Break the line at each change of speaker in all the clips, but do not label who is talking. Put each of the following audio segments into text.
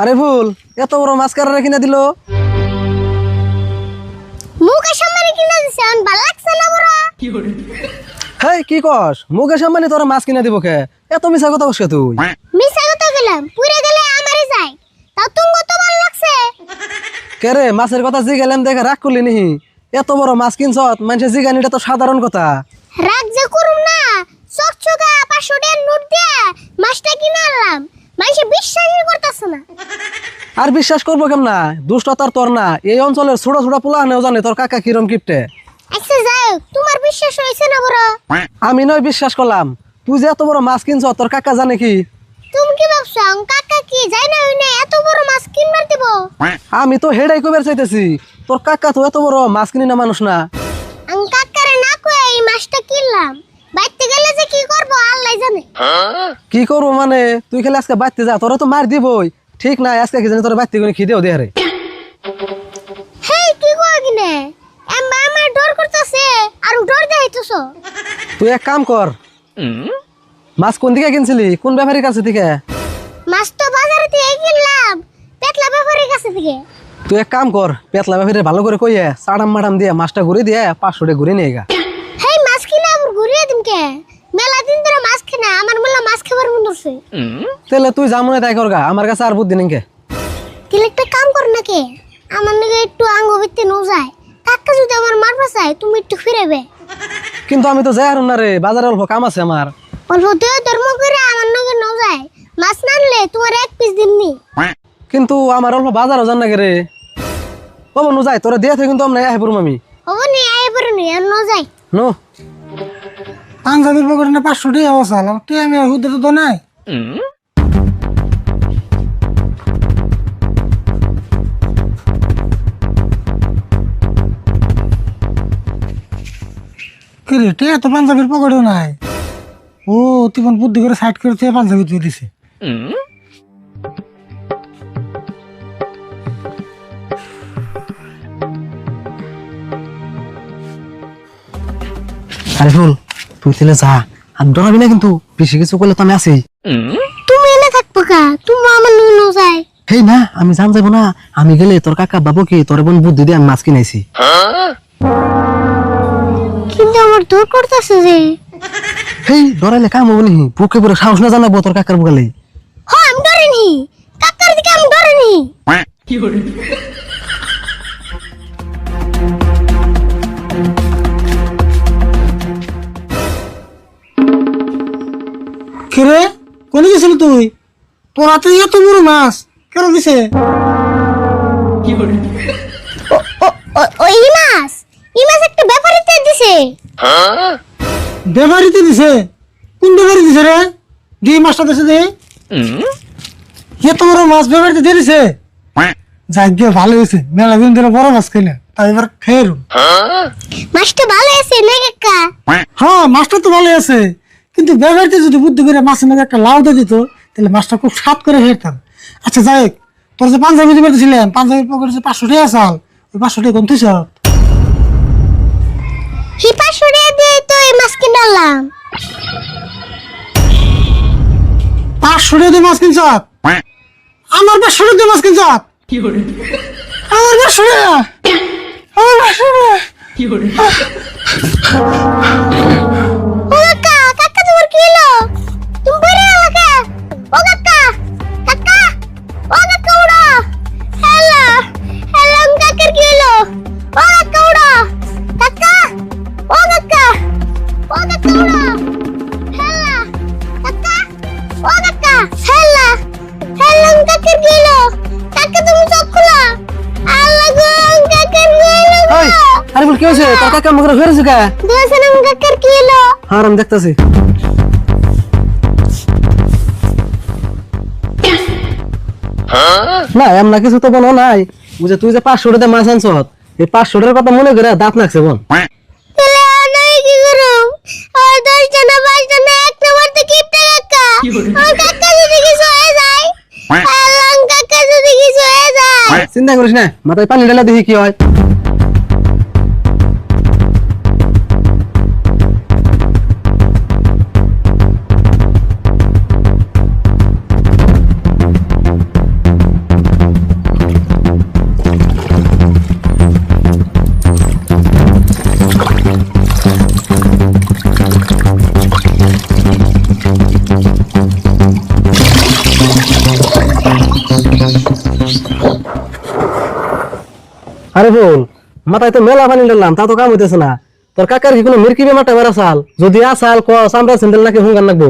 আরে ভুল এত বড় মাছ কারারে কিনে দিল।
কিনা দিছে আমি ভালো লাগছে না বড়।
হেই কি কস? মুকেশ আম্বানি তোর মাছ কিনে দিব কে? এত মিছা কথা কস তুই?
মিশা কথা গেলাম পুরে গেলে যাই তাও তুম কত ভালো লাগছে?
কে রে মাছের কথা জি গেলেন দেখে রাগ করলি নিহি? এত বড় মাছ কিনছ মানুষের জিগানি এটা তো সাধারণ কথা।
রাগ যে করুম না পাঁচশো টাকার নোট দিয়ে মাছটা মানুষে বিশ্বাসই করতেছে না।
আর বিশ্বাস করব কেমনা? দুষ্টতার তোর না। এই অঞ্চলের ছোট ছোট পোলা নেও জানে তোর কাকা কিরম কিপটে।
আচ্ছা যাই তোমার বিশ্বাস হয়েছে না বড়?
আমি নয় বিশ্বাস করলাম। তুই যে এত বড় মাছ কিনছ তোর কাকা জানে কি?
তুমি কি ভাবছ আং কাকা কি? যাই না হই এত বড় মাছ কিনবার দিব?
আমি তো হেডাই কবার চাইতেছি। তোর কাকা তো এত বড় মাছ কিনি না মানুষ না
কাকারে না কয়ে এই মাছটা কিনলাম বাইতে গেলে যে কি করব আল্লাহ জানে
কি করব মানে? তুই খেলে আজকে বাড়তে যা তোরা তো মার দিবই। ঠিক নাই আজকে কি জানি তোর বাড়তে কোনো খিদেও দে রে।
হেই কি কয় কিনে আমার ডর করতেছে আর ডর দেখাইতেছো
তুই এক কাম কর। মাছ কোন দিকে কিনছিলি? কোন ব্যাপারীর কাছে থেকে?
মাছ তো বাজারে থেকে কিনলাম পেটলা ব্যাপারের কাছে থেকে।
তুই এক কাম কর পেতলা ব্যাপারে ভালো করে কইয়ে সাড়াম মাডাম দিয়ে মাছটা ঘুরে দিয়ে পাঁচশো টাকা ঘুরে নিয়ে গা।
হেই মাছ কিনে আবার ঘুরিয়ে দিম কে? মেলা দিন ধরে মাছ কিনা আমার মেলা মাছ খাবার মন ধরছে
তাহলে তুই যা মনে তাই কর গা আমার কাছে আর বুদ্ধি নেই কে?
তাহলে একটা কাম কর না কে? আমার নাকি একটু আঙ্গ ভিত্তি নো যায় কাকা যদি আমার মারবা চাই তুমি একটু ফিরেবে
কিন্তু আমি তো যাই আর না রে বাজারে অল্প কাম আছে আমার।
অল্প দেহ ধর্ম করে আমার নাকি নো যায় মাছ না আনলে তোমার এক পিস দিমনি
কিন্তু আমার অল্প বাজারও জান না কে রে? ও বনু যাই তোরা দিয়ে থাকি কিন্তু আমরা আহে পড়ম আমি।
হব নি পরে নি আর ন যায়
নো?
পাঞ্জাবির পকেটে না পাঁচশো টাকা বসাল তে আমি হুদে তো নাই। কি রে তে পাঞ্জাবির পকেটও নাই। ও, তুই কোন বুদ্ধি করে সাইড করে তুই পাঞ্জাবি তুই দিছে।
আরে ফুল তুই তাহলে যা আর ডরাবি না কিন্তু বেশি কিছু করলে তো আমি আছি।
তুমি এনে থাকব কা? তুমি আমার যায়।
হেই না আমি জান যাব না। আমি গেলে তোর কাকা বাবু কি তোর বোন বুদ্ধি দিয়ে আমি মাছ কিনাইছি
কিন্তু আমার দূর করতেছে যে।
হেই ডরাইলে কাম হব নি বুকে পরে সাহস না জানাব তোর কাকার বুকালে
হ্যাঁ আমি ডরিনি। কাকার দিকে আমি ডরিনি।
কি রে? কোনে গেছিল তুই? তোর হাতে এত বড় মাছ। কেন দিছে?
ও ও- ও ই মাছ। ই মাছ একটা ব্যাপারিতে দিছে।
বেমারিতে দিছে? কোন বেমারি দিছে রে? দি মাছটা দিছে দে এত বড় মাছ বেমারিতে দিয়ে দিছে? যাক গিয়ে ভালো হয়েছে। মেলা দিন ধরে বড় মাছ খাইলে তাই এবার খেয়ে
মাছটা ভালো আছে না কাকা?
হ্যাঁ মাছটা তো ভালো আছে। কিন্তু ব্যবহারতে যদি বুদ্ধি করে মাছের মধ্যে একটা লাউ দিয়ে দিত তাহলে মাছটা খুব স্বাদ করে খেতাম আচ্ছা যাই হোক, তোর যে পাঞ্জাবি দিবে ছিলেন পাঞ্জাবির পকেটে যে পাঁচশো টাকা চাল ওই পাঁচশো টাকা
দিয়ে তো এই মাছ কিনে আনলাম
পাঁচশো টাকা দিয়ে মাছ কিনছ? আমার পাঁচশো টাকা দিয়ে মাছ কিনছ? আমার পাঁচশো টাকা। পাঁচশো টাকা।
হলো তুমি বেরে এলো কে ও কাকা কাকা ও কাকা উড়ো হ্যালো হ্যালো কাকার কি হলো? ও কাকা উড়ো কাকা ও কাকা ও কাকা উড়ো হ্যালো কাকা ও কাকা হ্যালো হ্যালো কাকার কি হলো? কাকা তুমি চোখ খোলো। আল্লাহ গো কাকার কি হলো
আরে বল কি হয়েছে? তোর কাকা মুখে ফেরেছে কে?
দোসন কাকার কি হলো?
হ্যাঁ আমি দেখতেছি। না এমন কিছু তো বলো নাই। বুঝে তুই যে পাঁচশো টাকা মাছ আনছ এই পাঁচশো টাকার কথা মনে করে দাঁত লাগছে বোন চিন্তা করিস না মাথায় পানি ঢেলা দেখি কি হয়। আরে বোন মাথায় তো মেলা পানি ডাললাম তা তো কাম হইতেছে না। তোর কাকার কি কোনো মির্কি বেমারটা বেড়া চাল? যদি আসাল ক আমরা স্যান্ডেল নাকি হুঙ্গার নাকবো।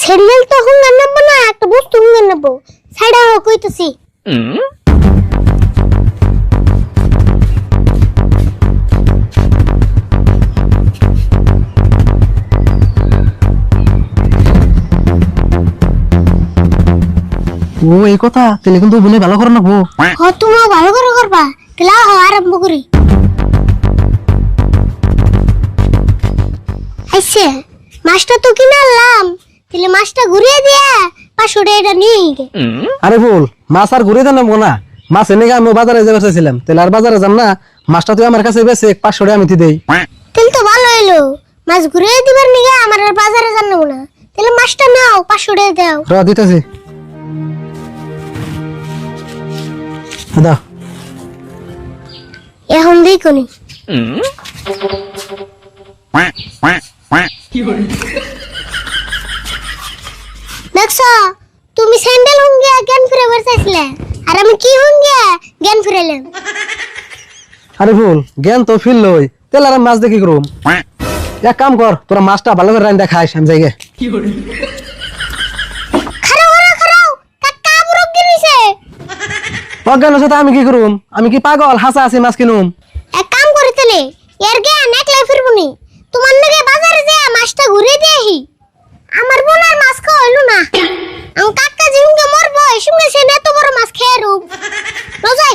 স্যান্ডেল তো হুঙ্গার নাকবো না একটা বস্তু হুঙ্গার নাকবো। সাইডা হোক কইতেছি।
ও এই কথা তাহলে কিন্তু বলে ভালো করে নাকবো
হ তুমিও ভালো করে করবা তাহলে হ আরম্ভ করি। মাছটা তো কিনে আনলাম তাহলে মাছটা ঘুরিয়ে দিয়া পাঁচশো টাকা নিয়ে গে।
আরে বল মাছ আর ঘুরে দেন না মাছ এনে আমি বাজারে তাহলে আর বাজারে যাম না মাছটা তুই আমার কাছে বেশি পাঁচশো টাকা আমি দেই।
তাহলে তো ভালো হইল মাছ ঘুরিয়ে দিবার নিগে আমার আর বাজারে জানাব না তাহলে মাছটা নাও পাঁচশো টাকা দাও।
র দিতেছি। দাও।
এখন দিই কোনি. দেখছ তুমি স্যান্ডেল হুঙ্গিয়া জ্ঞান ফিরে চাইছিলে আর আমি কি হুঙ্গিয়া জ্ঞান ফিরাইলাম?
আরে ভুল জ্ঞান তো ফিল লই তাহলে আর মাছ দেখি করুম. এক কাম কর তোরা মাছটা ভালো করে রান্না খাইস আমি যাই অজ্ঞানের সাথে আমি কি করুম? আমি কি পাগল? হাসা আছে মাছ কিনুম?
এক কাম করে তেলে এর গে অনেক লাই ফিরবুনি তোমার নাকি বাজারে যে মাছটা ঘুরে দেহি আমার বোন আর মাছ খাওয়া না। আমি কাকা জিমকে মরবো সঙ্গে সে এত বড় মাছ খেয়ে রুম। যাই